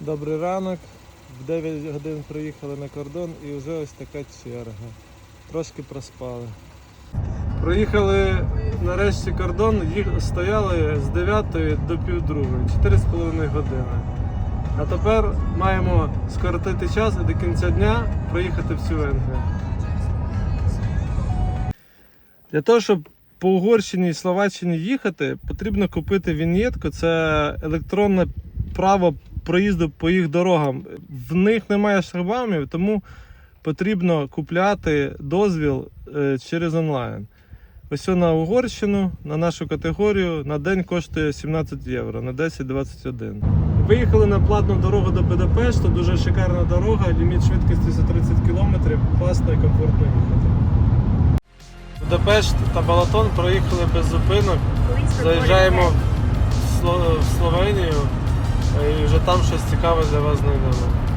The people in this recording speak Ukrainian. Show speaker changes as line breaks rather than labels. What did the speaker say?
Добрий ранок. В 9 годин приїхали на кордон і вже ось така черга. Трошки проспали. Проїхали нарешті кордон, їх стояли з 9 до півдругої, 4,5 години. А тепер маємо скоротити час і до кінця дня проїхати всю Венгрію. Для того, щоб по Угорщині і Словаччині їхати, потрібно купити вінєтку. Це електронне право проїзду по їх дорогам. В них немає шлагбаумів, тому потрібно купляти дозвіл е, через онлайн. Ось на Угорщину, на нашу категорію на день коштує 17 євро, на 10 21. Виїхали на платну дорогу до Будапешту, дуже шикарна дорога, ліміт швидкості за 30 км, класно і комфортно їхати. Будапешт та Балатон проїхали без зупинок. Заїжджаємо в Словенію і вже там щось цікаве для вас знайдемо.